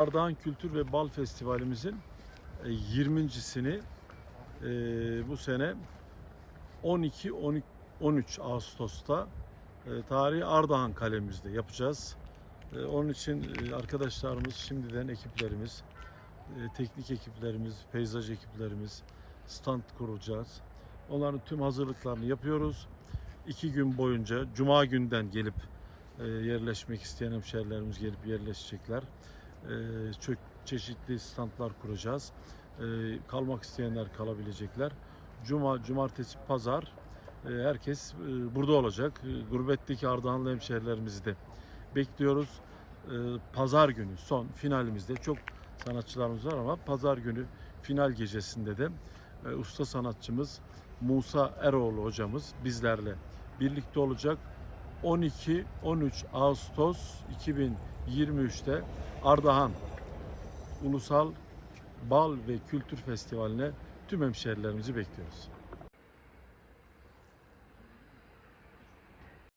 Ardahan Kültür ve Bal Festivalimizin e, 20.sini e, bu sene 12-13 Ağustos'ta e, tarihi Ardahan kalemizde yapacağız. E, Onun için e, arkadaşlarımız şimdiden ekiplerimiz, e, teknik ekiplerimiz, peyzaj ekiplerimiz stand kuracağız. Onların tüm hazırlıklarını yapıyoruz. İki gün boyunca Cuma günden gelip e, yerleşmek isteyen hemşehrilerimiz gelip yerleşecekler. E, çok çeşitli standlar kuracağız. E, kalmak isteyenler kalabilecekler. Cuma, cumartesi, pazar e, herkes e, burada olacak. E, Gurbetteki Ardahanlı hemşehrilerimizi de bekliyoruz. Pazar günü son finalimizde çok sanatçılarımız var ama pazar günü final gecesinde de usta sanatçımız Musa Eroğlu hocamız bizlerle birlikte olacak. 12-13 Ağustos 2023'te Ardahan Ulusal Bal ve Kültür Festivali'ne tüm hemşehrilerimizi bekliyoruz.